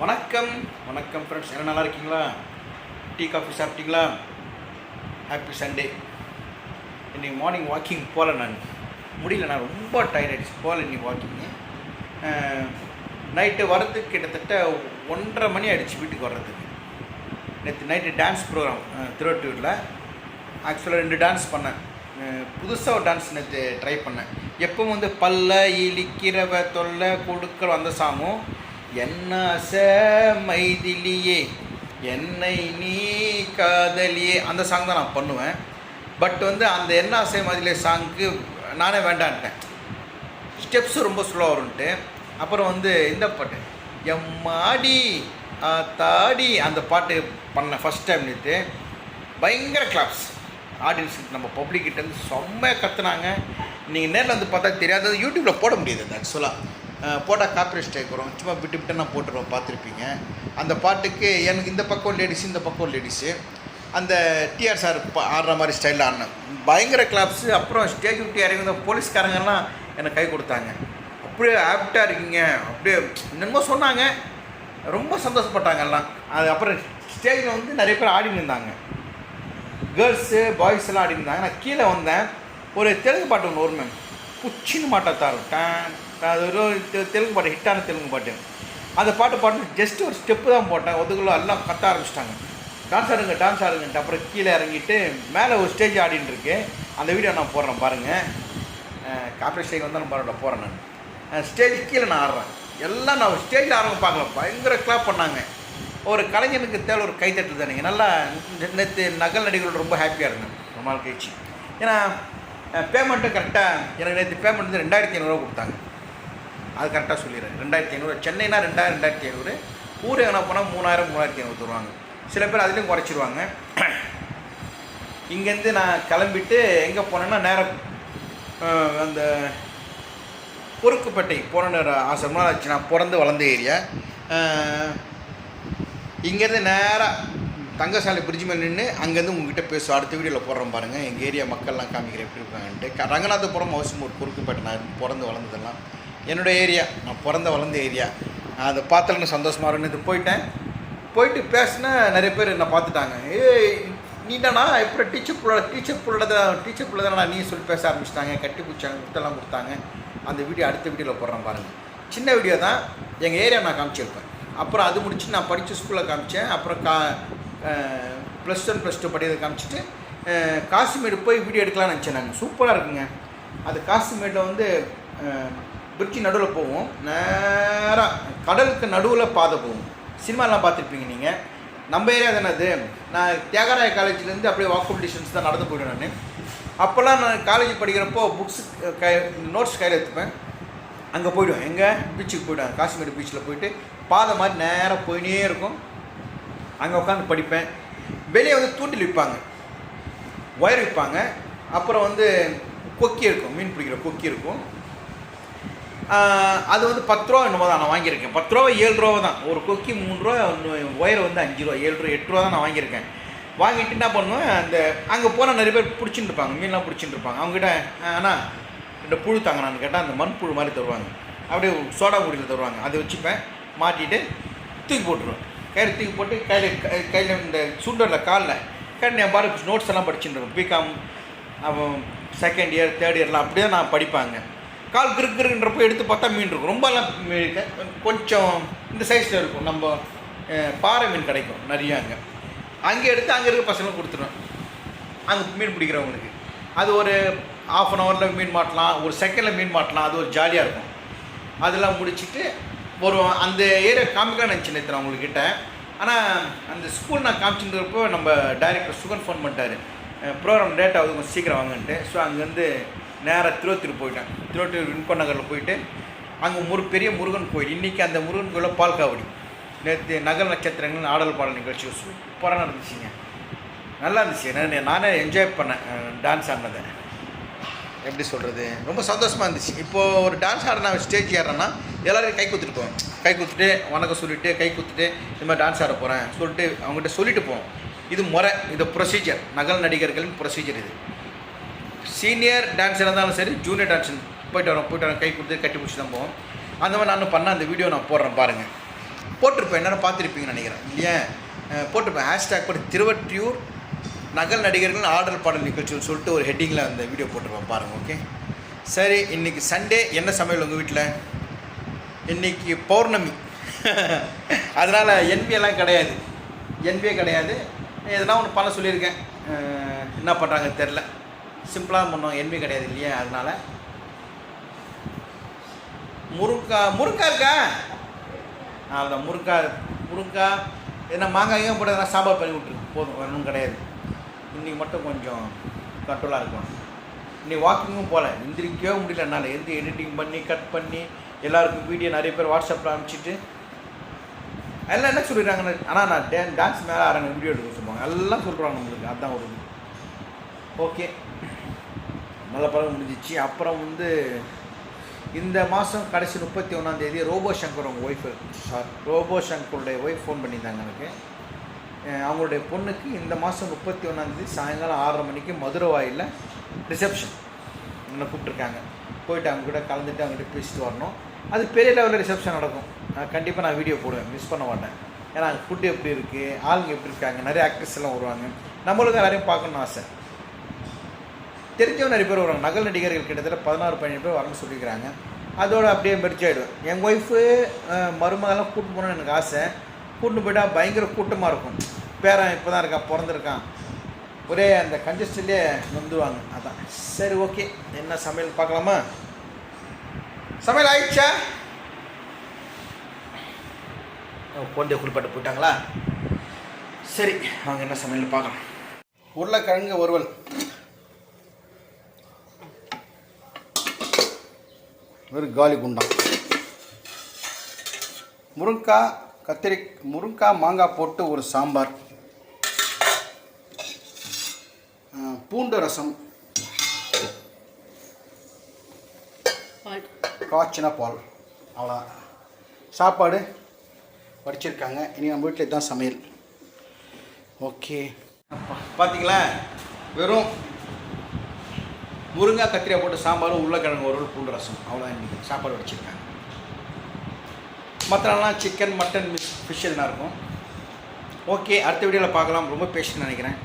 வணக்கம். வணக்கம் ஃப்ரெண்ட்ஸ் என்ன நல்லா இருக்கீங்களா? டீ காஃபி சாப்பிட்டீங்களா? ஹாப்பி சண்டே இன்றைக்கி மார்னிங் வாக்கிங் போகல நான். முடியல நான் ரொம்ப டயர்ட் ஆகிடுச்சு போகல இன்னைக்கு வாக்கிங்கு நைட்டு வரதுக்கு கிட்டத்தட்ட ஒன்றரை மணி ஆகிடுச்சு வீட்டுக்கு வர்றதுக்கு. நேற்று நைட்டு டான்ஸ் ப்ரோக்ராம் திருவட்டூரில் ஆக்சுவலாக ரெண்டு டான்ஸ் பண்ணேன். புதுசாக ஒரு டான்ஸ் நேற்று ட்ரை பண்ணேன். எப்பவும் வந்து பல்ல இழிக்கிறவ தொல்லை கொடுக்குற அந்த சாங்கும் மைதிலியே என்னை நீ காதலியே. அந்த சாங் தான் நான் பண்ணுவேன். பட் வந்து அந்த என்ன ஆசை மைதிலியே சாங்க்கு நானே வேண்டான்ட்டேன். ஸ்டெப்ஸும் ரொம்ப ஸ்லோவாக வரும்ன்ட்டு அப்புறம் வந்து இந்த பாட்டு எம்மாடி தாடி அந்த பாட்டு பண்ணேன் ஃபஸ்ட் டைம் நேற்று பயங்கர கிளாப்ஸ் ஆடியன்ஸ் நம்ம பப்ளிக்கிட்டேருந்து செம்மையாக கத்துனாங்க. நீங்கள் நேரில் வந்து பார்த்தா தெரியாதது யூடியூப்பில் போட முடியாது ஆக்சுவலாக போட்டால் காப்பரேட் ஸ்ட்ரைக் வரும். சும்மா விட்டு விட்டு நான் போட்டுருவோம் பார்த்துருப்பீங்க. அந்த பாட்டுக்கு எனக்கு இந்த பக்கம் லேடிஸ் இந்த பக்கம் லேடிஸு அந்த டிஆர் சார் ஆடுற மாதிரி ஸ்டைலில் ஆடினேன். பயங்கர கிளாப்ஸு அப்புறம் ஸ்டேஜ் விட்டு இறங்கி வந்த போலீஸ்காரங்கெல்லாம் எனக்கு கை கொடுத்தாங்க. அப்படியே ஆப்டாக இருக்கீங்க. அப்படியே என்னமோ சொன்னாங்க. ரொம்ப சந்தோஷப்பட்டாங்க எல்லாம். அது அப்புறம் ஸ்டேஜில் வந்து நிறைய பேர் ஆடின்னு இருந்தாங்க. கேர்ள்ஸு பாய்ஸ் எல்லாம் ஆடின்னு இருந்தாங்க. நான் கீழே வந்தேன். ஒரு தெலுங்கு பாட்டு ஒன்று வருமே. குச்சின்னு மாட்டாத்தாரு. டேன் அது ஒரு தெலுங்கு பாட்டு ஹிட்டான தெலுங்கு பாட்டு. அந்த பாட்டு பாட்டு ஜஸ்ட் ஒரு ஸ்டெப்பு தான் போட்டேன். ஒதுக்குள்ள எல்லாம் கத்த ஆரம்பிச்சிட்டாங்க. டான்ஸ் ஆடுங்க டான்ஸ் ஆடுங்கன்ட்டு அப்புறம் கீழே இறங்கிட்டு மேலே ஒரு ஸ்டேஜ் ஆடின்னு இருக்கு. அந்த வீடியோ நான் போடுறேன் பாருங்கள் காப்பரேட் ஸ்டேஜ் வந்தாலும் பரவாயில்ல போகிறேன் நான். ஸ்டேஜ் கீழே நான் ஆடுறேன். எல்லாம் நான் ஸ்டேஜில் ஆடுறவங்க பார்க்கல. பயங்கர கிளாப் பண்ணாங்க. ஒரு கலைஞனுக்கு தேவை ஒரு கைத்தட்டு தானேங்க நல்லா நேற்று நகல் நடிகர்கள் ரொம்ப ஹாப்பியாக இருந்தேன். ரொம்ப நாள் கழிச்சு. ஏன்னா பேமெண்ட்டும் கரெக்டாக எனக்கு நேற்று பேமெண்ட் வந்து ரெண்டாயிரத்தி ஐநூறுரூவா கொடுத்தாங்க. அது கரெக்டாக சொல்லிடுறேன். ரெண்டாயிரத்தி ஐநூறு சென்னைனா ரெண்டாயிரம் ரெண்டாயிரத்தி ஐநூறு. ஊர் எங்கே போனால் மூணாயிரம் மூணாயிரத்தி ஐநூறு தருவாங்க. சில பேர் அதுலேயும் குறைச்சிருவாங்க. இங்கேருந்து நான் கிளம்பிட்டு எங்கே போனேன்னா நேரம் அந்த பொறுக்குப்பேட்டை போன ஆசை. ஆச்சு. நான் பிறந்து வளர்ந்த ஏரியா இங்கேருந்து நேராக தங்கசாலை பிரிட்ஜ் மேலே நின்று அங்கேருந்து உங்ககிட்ட பேசுவோம் அடுத்த வீடியோவில் போடுறோம் பாருங்கள் எங்கள் ஏரியா மக்கள்லாம் காமிக்கிறேன் எப்படி இருக்காங்கன்ட்டு ரங்கநாதபுரம் ஹவுஸ்மூர் குறுக்குப்பேட்டை நான் பிறந்து வளர்ந்ததெல்லாம் என்னோட ஏரியா. நான் பிறந்த வளர்ந்த ஏரியா. அதை பார்த்தலன்னு சந்தோஷமாக இருந்தது இது போயிட்டேன். போயிட்டு பேசினா நிறைய பேர் என்னை பார்த்துட்டாங்க. ஏய் நீட்டானா இப்போ டீச்சர் பிள்ளை டீச்சர் பிள்ளை தான் டீச்சர் பிள்ளை தானே நீ சொல்லி பேச ஆரம்பிச்சிட்டாங்க. கட்டி பிடிச்சாங்க முத்தெல்லாம் கொடுத்தாங்க. அந்த வீடியோ அடுத்த வீடியோவில் போடுறேன் பாருங்கள் சின்ன வீடியோ தான். எங்கள் ஏரியா நான் காமிச்சிருப்பேன். அப்புறம் அது முடிச்சு நான் படித்த ஸ்கூலில் காமிச்சேன். அப்புறம் கா ப்ளஸ் ஒன் ப்ளஸ் டூ படிக்கிறத காமிச்சிட்டு காசிமேடு போய் வீடியோ எடுக்கலாம்னு நினச்சேன் நாங்கள் சூப்பராக இருக்குங்க. அது காசிமேடில் வந்து பிரிட்ஜி நடுவில் போவோம் நேராக கடலுக்கு நடுவில் பாதை போகும். சினிமாலாம் பார்த்துருப்பீங்க நீங்கள் நம்ம ஏரியா தானே அது. நான் தியாகராய காலேஜ்லேருந்து அப்படியே வாக்கப் டிஸ்டன்ஸ் தான் நடந்து போயிடுவேன் நான். அப்போல்லாம் நான் காலேஜ் படிக்கிறப்போ புக்ஸ் கை நோட்ஸ் கையில் எடுத்துப்பேன். அங்கே போயிடுவேன். எங்கே? பீச்சுக்கு போயிடுவேன். காஷ்மீர் பீச்சில் போயிட்டு பாதை மாதிரி நேராக போயினே இருக்கும். அங்கே உட்காந்து படிப்பேன். வெளியே வந்து தூண்டில் விற்பாங்க ஒயர் விற்பாங்க அப்புறம் வந்து கொக்கி இருக்கும். மீன் பிடிக்கிற கொக்கி இருக்கும். அது வந்து பத்து ரூபா என்னமோ தான் நான் வாங்கியிருக்கேன். பத்து ரூபா ஏழு ரூபா தான். ஒரு கொக்கி மூணு ரூபா ஒயர் வந்து அஞ்சு ரூபா ஏழு ரூபா எட்டு ரூபா தான் நான் வாங்கியிருக்கேன். வாங்கிட்டு என்ன பண்ணுவேன்? அந்த அங்கே போனால் நிறைய பேர் பிடிச்சிட்டு இருப்பாங்க. மீன்லாம் பிடிச்சிட்டு இருப்பாங்க. அவங்ககிட்ட ஆனால் இந்த புழு தாங்கண்ணான்னு கேட்டால் அந்த மண்புழு மாதிரி தருவாங்க. அப்படியே சோடா குடியில் தருவாங்க. அதை வச்சுப்பேன். மாட்டிட்டு தூக்கி போட்டுருவேன். கையில் தூக்கி போட்டு கையில் கையில் இந்த சுண்டரில் காலில். கையில் என் பாரு நோட்ஸ் எல்லாம் படிச்சுட்டு பிகாம் அவன் செகண்ட் இயர் தேர்ட் இயர்லாம் அப்படியே நான் படிப்பாங்க. கால் கிருக்கு கிருக்குன்றப்போ எடுத்து பார்த்தா மீன் இருக்கும். ரொம்பலாம் மீன் கொஞ்சம் இந்த சைஸில் இருக்கும். நம்ம பாறை மீன் கிடைக்கும். நிறைய அங்கே. அங்கே எடுத்து அங்கே இருக்க பசங்களும் கொடுத்துருவேன். அங்கே மீன் பிடிக்கிறவங்களுக்கு. அது ஒரு ஆஃப் அன் ஹவரில் மீன் மாட்டலாம். ஒரு செகண்டில் மீன் மாட்டலாம். அது ஒரு ஜாலியாக இருக்கும். அதெல்லாம் முடிச்சுட்டு ஒரு அந்த ஏரியா காமிக்கலாம் நினச்சி நேற்று அவங்கக்கிட்ட ஆனால் அந்த ஸ்கூல் நான் காமிச்சுருந்தப்போ நம்ம டைரக்டர் சுகன் ஃபோன் பண்ணிட்டாரு. ப்ரோக்ராம் லேட் ஆகுது கொஞ்சம் சீக்கிரம் வாங்கன்ட்டு. ஸோ அங்கேருந்து நேராக திருவத்தூர் போயிட்டேன். திருவத்தூர் விண்கோ நகரில் போயிட்டு அங்கே முரு பெரிய முருகன் கோயில். இன்றைக்கி அந்த முருகன் கோயிலில் பால் காவடி. நேற்று நகர் நட்சத்திரங்கள் ஆடல் பாடல் நிகழ்ச்சி. சூப்பராக நடந்துச்சுங்க நல்லா இருந்துச்சு. நான் நானே என்ஜாய் பண்ணேன். டான்ஸ் ஆடினதை. எப்படி சொல்கிறது ரொம்ப சந்தோஷமாக இருந்துச்சு. இப்போது ஒரு டான்ஸ் ஆட நான் ஸ்டேஜ் ஏறேன்னா எல்லோரும் கை குத்துட்டு போவோம் கை குத்துட்டு வணக்கம் சொல்லிட்டு கை குத்துட்டு இந்த மாதிரி டான்ஸ் ஆட போகிறேன் சொல்லிட்டு அவங்ககிட்ட சொல்லிட்டு போவோம் இது முறை இது ப்ரொசீஜர் நகல் நடிகர்களின் ப்ரொசீஜர் இது. சீனியர் டான்ஸர் இருந்தாலும் சரி ஜூனியர் டான்ஸர் போயிட்டு வரோம் போயிட்டு வரோம். கை கொடுத்து கட்டி பிடிச்சி தான் போவோம். அந்த மாதிரி நானும் பண்ண அந்த வீடியோ நான் போடுறேன் பாருங்கள் போட்டிருப்பேன். என்னென்ன பார்த்துருப்பீங்கன்னு நினைக்கிறேன். இல்லையா? போட்டிருப்பேன். ஹேஷ்டேக் போட்டு திருவற்றியூர் நகல் நடிகர்கள் ஆடல் பாடல் நிகழ்ச்சின்னு சொல்லிட்டு ஒரு ஹெட்டிங்கில் அந்த வீடியோ போட்டிருப்பேன் பாருங்கள் ஓகே சரி இன்னைக்கு சண்டே என்ன சமையல் உங்கள் வீட்டில் இன்னைக்கு பௌர்ணமி. அதனால் என்பியெல்லாம் கிடையாது. என்பியே கிடையாது. எதனா ஒன்று பண்ண சொல்லியிருக்கேன். என்ன பண்ணுறாங்க தெரில சிம்பிளாக பண்ணோம் என்பி கிடையாது இல்லையா? அதனால். முருங்கா முருங்கா இருக்கா? அதில் முருங்கா முருங்கா எதனா மாங்காயும் போட்டு எதனா சாம்பார் பண்ணி விட்டுருக்கு போதும். ஒன்றும் கிடையாது. இன்றைக்கி மட்டும் கொஞ்சம் கண்ட்ரோலாக இருக்கும் இன்னைக்கு வாக்கிங்கும் போகல. எந்திரிக்கவே முடியல. என்னால். எந்த எடிட்டிங் பண்ணி கட் பண்ணி எல்லாருக்கும் வீடியோ நிறைய பேர் வாட்ஸ்அப்பில் அனுப்பிச்சிட்டு எல்லாம் என்ன சொல்லிடுறாங்கன்னு ஆனால் நான் டே டான்ஸ் மேலே ஆறாங்க வீடியோ எடுக்க சொல்லுவாங்க. எல்லாம் சொல்கிறாங்க உங்களுக்கு. அதுதான் ஒரு ஓகே நல்ல படம் முடிஞ்சிச்சு. அப்புறம் வந்து இந்த மாதம் கடைசி முப்பத்தி ஒன்றாந்தேதி ரோபோ சங்கர் அவங்க ஒய்ஃபு சார் ரோபோ சங்கருடைய ஒய்ஃப் ஃபோன் பண்ணியிருந்தாங்க எனக்கு. அவங்களுடைய பொண்ணுக்கு இந்த மாதம் முப்பத்தி ஒன்றாந்தேதி சாயங்காலம் ஆறரை மணிக்கு மதுரை வாயிலில் ரிசப்ஷன் என்னை கூப்பிட்ருக்காங்க போயிட்டு அவங்க கூட கலந்துட்டு அவங்ககிட்ட பேசிட்டு வரணும். அது பெரிய லெவலில் ரிசப்ஷன் நடக்கும். நான் கண்டிப்பாக நான் வீடியோ போடுவேன். மிஸ் பண்ண மாட்டேன். ஏன்னா ஃபுட்டு எப்படி இருக்குது ஆளுங்க எப்படி இருக்காங்க? நிறைய ஆக்டர்ஸ் எல்லாம் வருவாங்க. நம்மளுக்கும் எல்லாரையும் பார்க்கணும்னு ஆசை. தெரிஞ்சவங்க நிறைய பேர் வருவாங்க. நகல் நடிகர்கள் கிட்டத்தட்ட பதினாறு பதினேழு பேர் வரணும்னு சொல்லிக்கிறாங்க அதோட அப்படியே மெரிச் ஆகிடுவேன் எங்கள் ஒய்ஃபு மருமகெல்லாம் கூட்டு போகணும்னு எனக்கு ஆசை. கூட்டு போயிட்டால் பயங்கர கூட்டமாக இருக்கும். பேரன் இப்போ தான் இருக்கான் பிறந்திருக்கான். ஒரே அந்த கஞ்சஸ்டிலே வந்துடுவாங்க அதான். சரி ஓகே என்ன சமையல் பார்க்கலாமா? சமையல் ஆயிடுச்சா? கொண்டே குளிப்பாட்டு போயிட்டாங்களா? சரி அவங்க என்ன சமையல் பார்க்கலாம். உருளைக்கிழங்கு வறுவல். ஒரு காலி குண்டான் முருங்காய் கத்திரி முருங்காய் மாங்காய் போட்டு ஒரு சாம்பார். பூண்டு ரசம். காய்ச்சின பால். அவ்வளோ சாப்பாடு வடிச்சிருக்காங்க. இனி நம்ம வீட்டில் தான் சமையல். ஓகே. பார்த்தீங்களா வெறும் முருங்காய் கத்திரிக்காய் போட்டு சாம்பாரும் உருளைக்கிழங்கு ஒரு பூண்டு ரசம். அவ்வளோ இன்றைக்கி சாப்பாடு வடிச்சிருக்காங்க. மற்ற நாள்லாம் சிக்கன் மட்டன் மிஸ் ஃபிஷ் எல்லாம் இருக்கும். ஓகே அடுத்த வீடியோவில் பார்க்கலாம். ரொம்ப பேஷண்ட் நினைக்கிறேன்.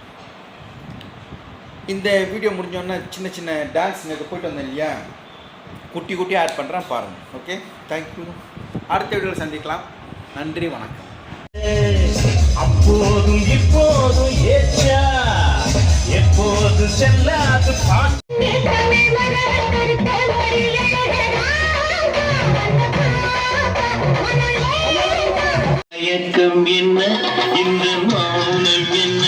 இந்த வீடியோ முடிஞ்சோடனே சின்ன சின்ன டான்ஸ் நேற்று போயிட்டு வந்தேன் இல்லையா? குட்டி குட்டி ஆட் பண்ணுறேன் பாருங்கள் ஓகே தேங்க்யூ அடுத்த வீடியோவில் சந்திக்கலாம். நன்றி வணக்கம். அப்போதும் இப்போதும் ஏச்சா. எப்போது செல்லாது பாட்டு. மயக்கம் என்ன? இந்த மௌனம் என்ன?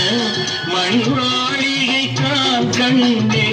மணி மாளிகை தான் கண்டே.